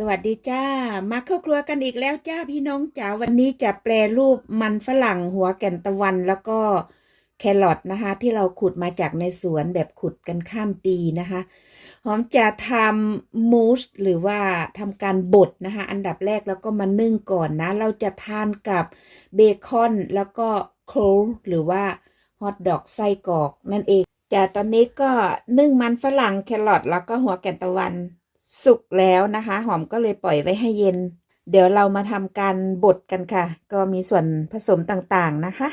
สวัสดีจ้า มาเข้าครัวกันอีกแล้วจ้าพี่น้องจ๋าวันนี้จะแปรรูปมันฝรั่งหัวแก่นตะวันแล้วก็แครอทนะคะ ที่เราขุดมาจากในสวนแบบขุดกันข้ามปีนะคะหอมจะทำมูสหรือว่าทำการบดนะคะ อันดับแรกแล้วก็มานึ่งก่อนนะ เราจะทานกับเบคอนแล้วก็โคลหรือว่าฮอทดอกไส้กรอกนั่นเองจ้าตอนนี้ก็นึ่งมันฝรั่งแครอทแล้วก็หัวแก่นตะวัน สุกแล้วนะคะ หอมก็เลยปล่อยไว้ให้เย็น เดี๋ยวเรามาทำการบดกันค่ะ ก็มีส่วนผสมต่างๆนะคะ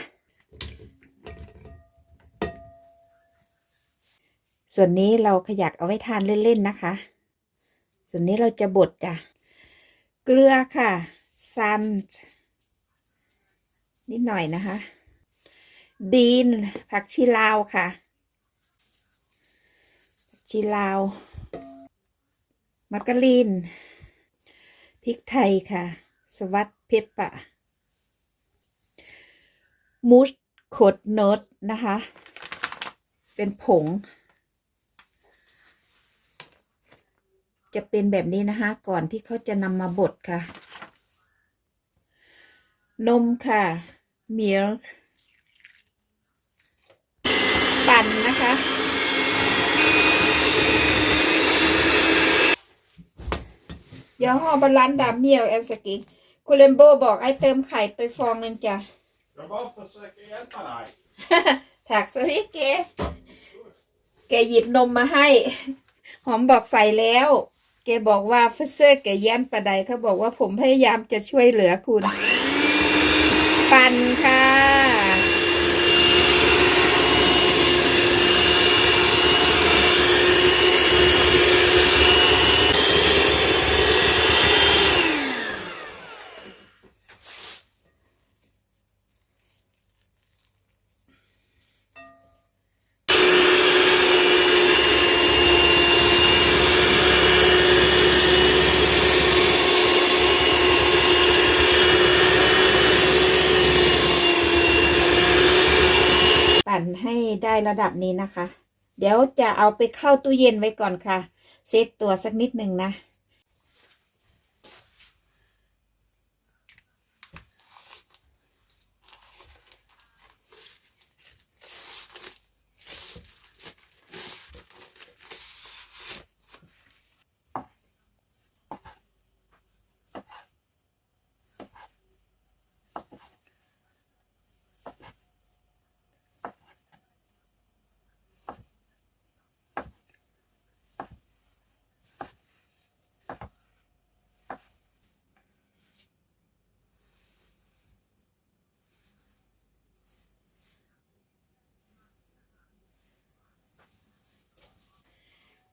ส่วนนี้เราขยักเอาไว้ทานเล่นๆนะคะ ส่วนนี้เราจะบดจ้ะเกลือค่ะซันนิดหน่อยนะคะ ดีนผักชีลาวค่ะผักชีลาว มักกะลีนพริกไทยค่ะ สวัสดเพปปะ มูสโคดโนตนะคะ เป็นผง จะเป็นแบบนี้นะคะ ก่อนที่เขาจะนำมาบดค่ะ นมค่ะมิลปั่นนะคะ เดี๋ ยวห่อบาลานซ์ดามเมียวแอนสกิคุณเลมโบบอกให้เติมไข่ไปฟองหนึงจ้ะ Jag bara försöker hjälpa dig. ถักสวิเกแกหยิบนมมาให้ หอมบอกใส่แล้ว แกบอกว่าเฟเซอร์แกยันประใดเขาบอกว่าผมพยายามจะช่วยเหลือคุณ ปั่นค่ะ ปั่นให้ได้ ระดับนี้นะคะ เดี๋ยวจะเอาไปเข้าตู้เย็นไว้ก่อนค่ะ เซตตัวสักนิดหนึ่งนะ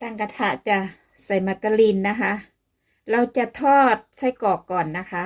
ตั้งกระทะจะใส่มาการีนนะคะ เราจะทอดไส้กรอกก่อนนะคะ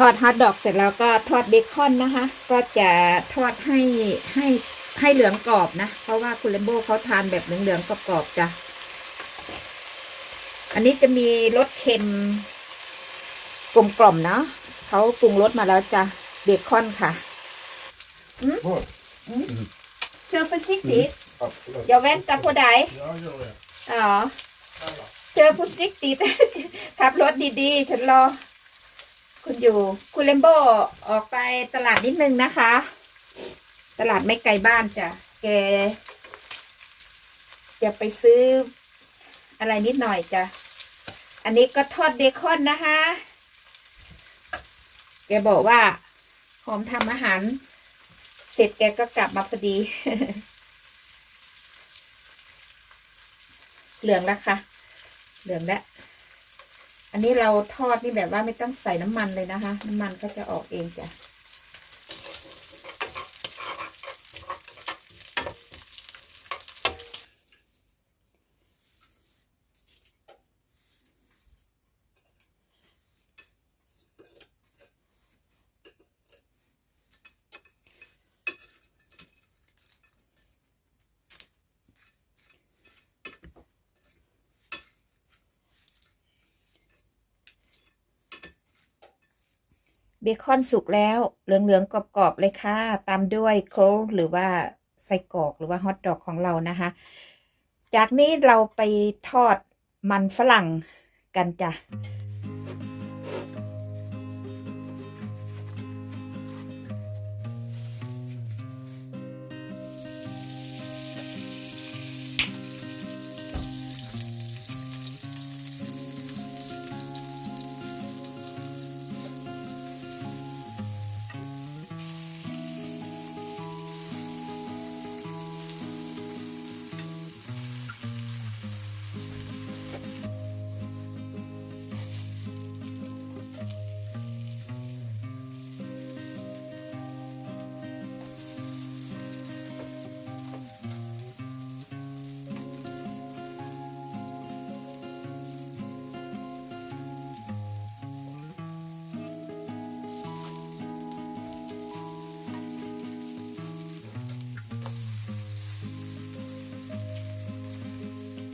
ทอดฮอทดอกเสร็จแล้วก็ทอดเบคอนนะคะ ก็จะทอดให้ให้ให้เหลืองกรอบนะ เพราะว่าคุณเลมโบเขาทานแบบเหลืองๆกรอบๆจ้ะ อันนี้จะมีรสเค็มกลมกล่อมเนาะเขาปรุงรสมาแล้วจ้ะเบคอนค่ะ Vad? เชอร์ฟซิกติด Absolut. อย่าแว่นตาโพได Ja, gör det. อ๋อเชอร์ฟุซิกติด ขับรถดีๆ ฉันรอ คุณอยู่คุณเลมโบออกไปตลาดนิดนึงนะคะ ตลาดไม่ไกลบ้านจ้ะแกจะไปซื้ออะไรนิดหน่อยจ้ะอันนี้ก็ทอดเบคอนนะคะแกบอกว่า หอมทำอาหาร เสร็จแกก็กลับมาพอดี เหลืองแล้วค่ะ เหลืองแล้ว อันนี้เราทอดนี่แบบว่าไม่ต้องใส่น้ำมันเลยนะคะ น้ำมันก็จะออกเองจ้ะ เบคอนสุกแล้วเหลืองๆกรอบๆเลยค่ะ ตามด้วยโคลหรือว่าไส้กรอกหรือว่าฮอทดอกของเรานะคะ จากนี้เราไปทอดมันฝรั่งกันจ้ะ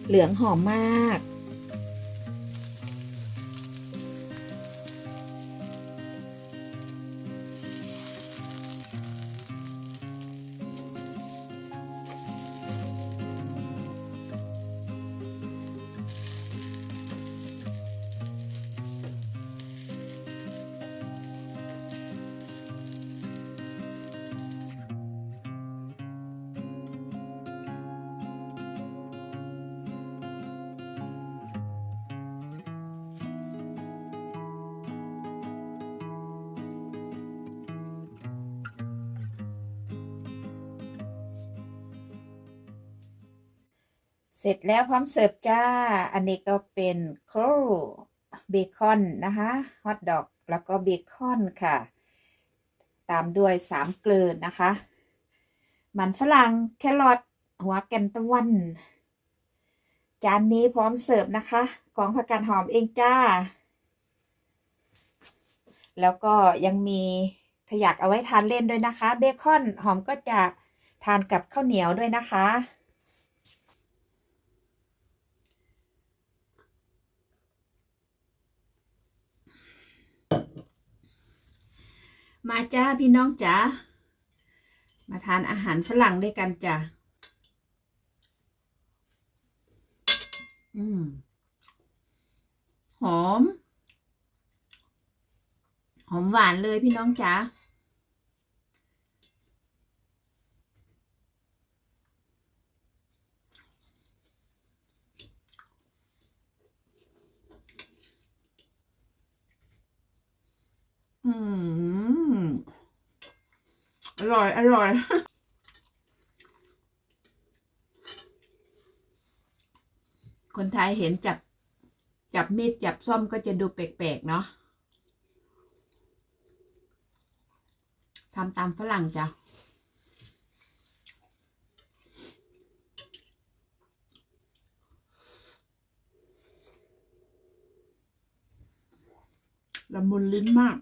เหลืองหอมมาก เสร็จแล้วพร้อมเสิร์ฟจ้า อันนี้ก็เป็นโคลเบคอนนะคะฮอทดอกแล้วก็เบคอนค่ะ ตามด้วยสามเกลือนะคะ มันฝรั่งแครอทหัวแกนตะวัน จานนี้พร้อมเสิร์ฟนะคะ ของผักกาดหอมเองจ้า แล้วก็ยังมีขยักเอาไว้ทานเล่นด้วยนะคะ เบคอนหอมก็จะทานกับข้าวเหนียวด้วยนะคะ มาจ้าพี่น้องจ๋า มาทานอาหารฝรั่งด้วยกันจ้ะ อืม หอม หอมหวานเลยพี่น้องจ๋า อืม อร่อย อร่อยคนไทยเห็นจับ จับมีดจับซ่อมก็จะดูแปลกๆ เนาะทำตามฝรั่งจ้ะ ละมุนลิ้นมาก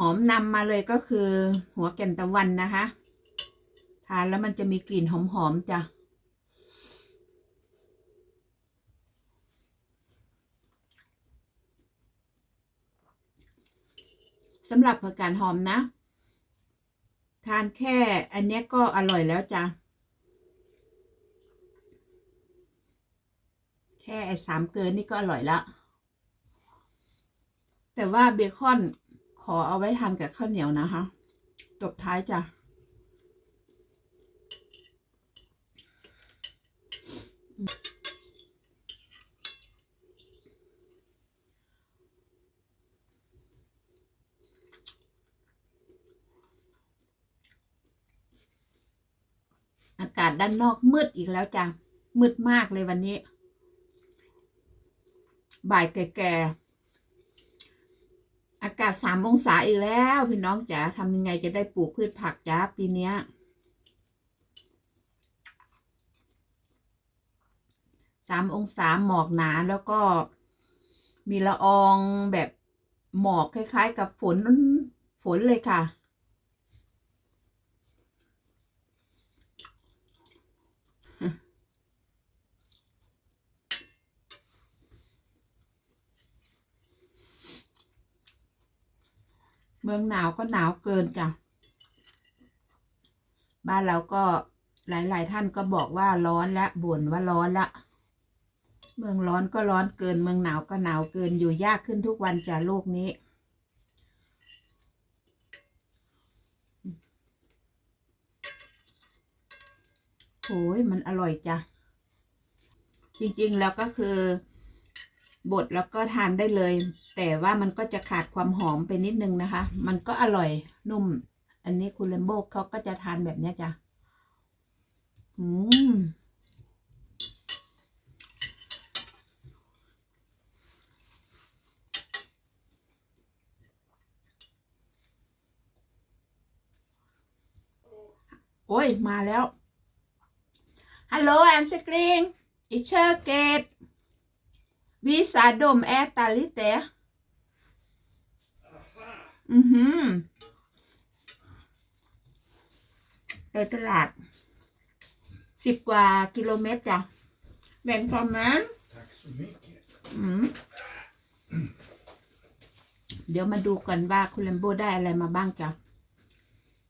หอมนำมาเลยก็คือ หัวแก่นตะวันนะคะ ทานแล้วมันจะมีกลิ่นหอมๆจ้ะสำหรับผักกาดหอมนะ ทานแค่อันนี้ก็อร่อยแล้วจ้ะ แค่ไอ้สามเกินนี่ก็อร่อยละแต่ว่าเบคอน อเอาไว้ทานกับข้าวเหนียวนะคะจบท้ายจ้ะอากาศด้านนอกมืดอีกแล้วจ้ะมืดมากเลยวันนี้ บ่ายแก่ๆ อากาศสามองศาอีกแล้ว พี่น้องจ๋าทำยังไงจะได้ปลูกพืชผักจ้าปีเนี้ยสามองศาหมอกหนาแล้วก็มีละอองแบบหมอกคล้าย ๆ กับฝนฝนเลยค่ะ เมืองหนาวก็หนาวเกินจ้ะ บ้านเราก็หลาย ๆ ท่านก็บอกว่าร้อนและบ่นว่าร้อนละ เมืองร้อนก็ร้อนเกิน เมืองหนาวก็หนาวเกินอยู่ยากขึ้นทุกวันจ้ะโลกนี้โอ้ยมันอร่อยจ้ะ จริง ๆ แล้วก็คือ บดแล้วก็ทานได้เลย แต่ว่ามันก็จะขาดความหอมไปนิดนึงนะคะ มันก็อร่อยนุ่ม อันนี้คุณเลมโบเขาก็จะทานแบบนี้จ้ะอืมโอ้ย มาแล้ว ฮัลโหลแอนสกรีนอิเชอร์เกต วิสาดมแอตตาลิเตะอือหือไปตลาดสิบกว่ากิโลเมตรจ้ะแบ่งฟอร์มัน Tack så mycket. อืมเดี๋ยวมาดูกันว่าคุณเลมโบได้อะไรมาบ้างจ้ะ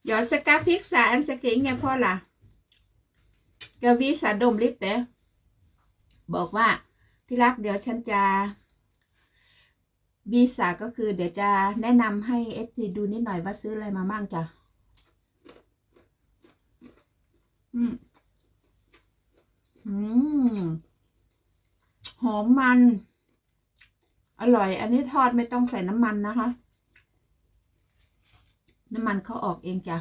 เดี๋ยวสกาฟิกซาอันสกิงไงพ่อล่ะกาวิสาดมลิตเตะบอกว่า ที่รักเดี๋ยวฉันจะวีซ่าก็คือเดี๋ยวจะแนะนำให้เอฟซีดูนิดหน่อยว่าซื้ออะไรมาบ้างจ้ะ อืม อืม หอมมัน อร่อย อันนี้ทอดไม่ต้องใส่น้ำมันนะคะ น้ำมันเขาออกเองจ้ะ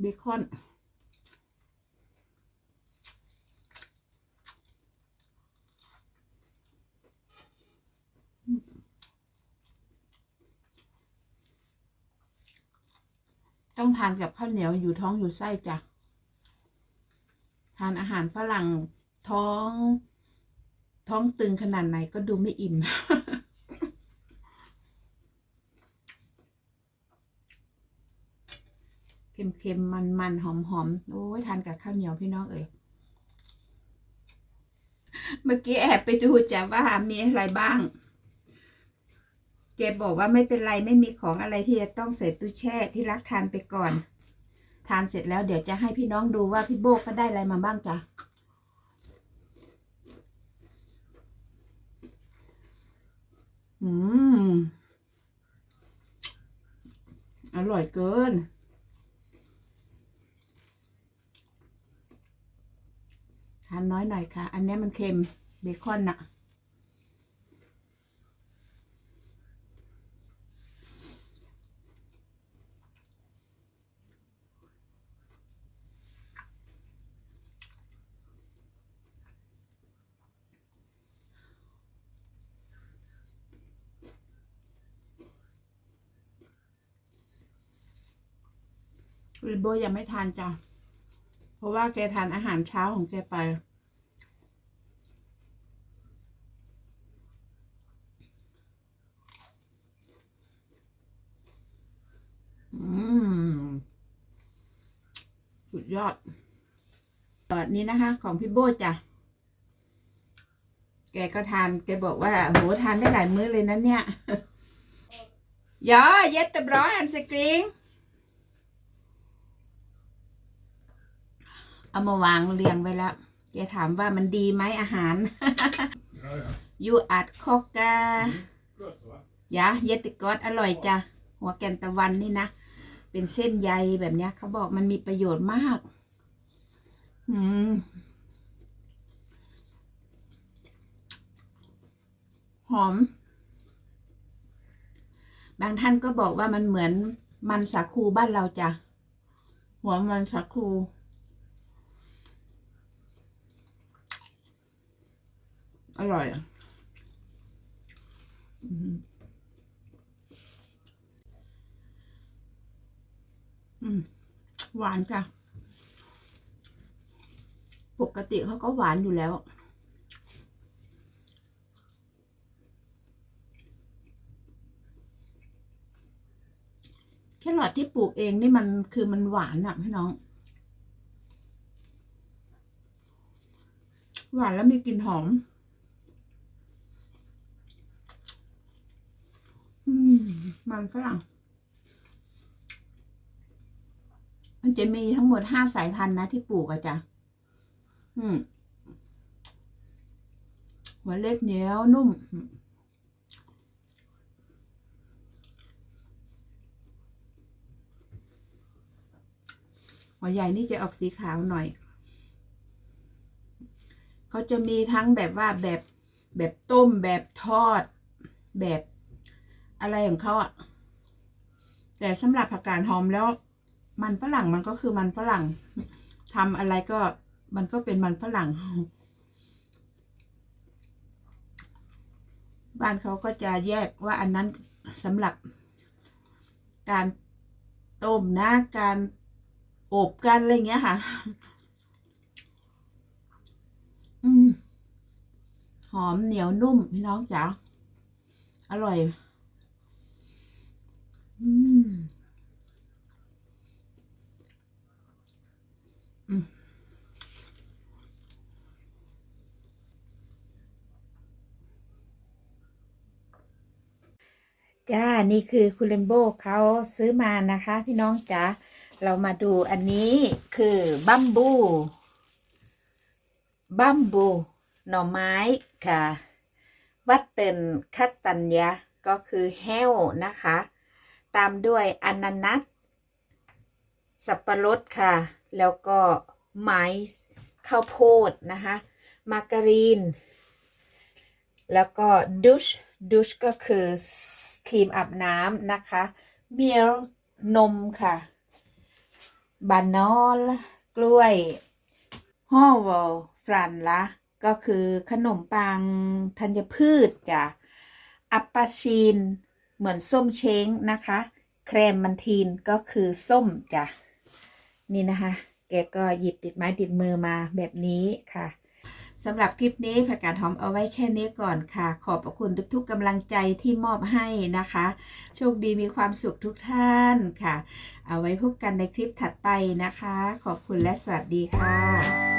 เบคอน ต้องทานกับข้าวเหนียวอยู่ท้องอยู่ไส้จ้ะ ทานอาหารฝรั่งท้อง ท้องตึงขนาดไหนก็ดูไม่อิ่ม เค็มๆ มันๆ หอมๆ โอ้ยทานกับข้าวเหนียวพี่น้องเอ๋ยเมื่อกี้แอบไปดูจ้ะว่ามีอะไรบ้าง เกบอกว่าไม่เป็นไรไม่มีของอะไรที่จะต้องใส่ตู้แช่ที่รักทานไปก่อน ทานเสร็จแล้วเดี๋ยวจะให้พี่น้องดูว่าพี่โบก็ได้อะไรมาบ้างจ้ะอืม อร่อยเกิน ทานน้อยหน่อยค่ะ อันนี้มันเค็มเบคอนน่ะ โบยังไม่ทานจ้ะ เพราะว่าแกทานอาหารเช้าของแกไป อืม สุดยอดตอดนี้นะคะ ของพี่โบจ้ะ แกก็ทาน แกบอกว่าโหทานได้หลายมื้อเลยนั่นเนี่ยยอเย็ดตะบร้อยอันสกรีง เอามาวางเรียงไว้แล้วแกถามว่ามันดีไหมอาหาร ยูอัดคอกกายะเยติกอสอร่อยจ้ะหัวแกนตะวันนี่นะ เป็นเส้นใยแบบนี้เขาบอกมันมีประโยชน์มาก อืมหอม บางท่านก็บอกว่ามันเหมือนมันสาคูบ้านเราจ้ะ หัวมันสาคู อร่อยอะอืมหวานจ้ะ ปกติเขาก็หวานอยู่แล้ว แครอทที่ปลูกเองนี่มันคือมันหวานอะพี่น้อง หวานแล้วมีกลิ่นหอม อื มันฝรั่ง มันจะมีทั้งหมดห้าสายพันธุ์นะที่ปลูกอะจ้ะอืมหัวเล็กเหนียวนุ่ม หัวใหญ่นี่จะออกสีขาวหน่อยเขาจะมีทั้งแบบว่าแบบแบบต้มแบบทอด แบบ อะไรของเขาอะแต่สำหรับผักกาดหอมแล้ว มันฝรั่งมันก็คือมันฝรั่งทำอะไรก็มันก็เป็นมันฝรั่ง บ้านเขาก็จะแยกว่าอันนั้นสำหรับการต้มนะการอบกันอะไรเงี้ยค่ะ อืม หอมเหนียวนุ่ม พี่น้องจ๋าอร่อย อืมอืมจ้า นี่คือคุณเลมโบเขาซื้อมานะคะ พี่น้องจ๋า เรามาดูอันนี้คือบัมบู บัมบู หน่อไม้ค่ะ วัตเตินคัสตัญญาก็คือแห้วนะคะ ตามด้วยอนานัสสับปะรดค่ะ แล้วก็ไม้ข้าวโพดนะคะ มาการีน แล้วก็ดุชดุชก็คือครีมอาบน้ำนะคะเมีลนมค่ะ บานอล กล้วยฮอวอลฟรันละก็คือขนมปังธัญพืชจ้ะอัปปาชีน เหมือนส้มเช้งนะคะ แครมมันทีนก็คือส้มจ้ะนี่นะคะแกก็หยิบติดไม้ติดมือมาแบบนี้ค่ะสำหรับคลิปนี้ผักกาดหอมเอาไว้แค่นี้ก่อนค่ะ ขอบพระคุณทุกๆกำลังใจที่มอบให้นะคะ โชคดีมีความสุขทุกท่านค่ะ เอาไว้พบกันในคลิปถัดไปนะคะ ขอบคุณและสวัสดีค่ะ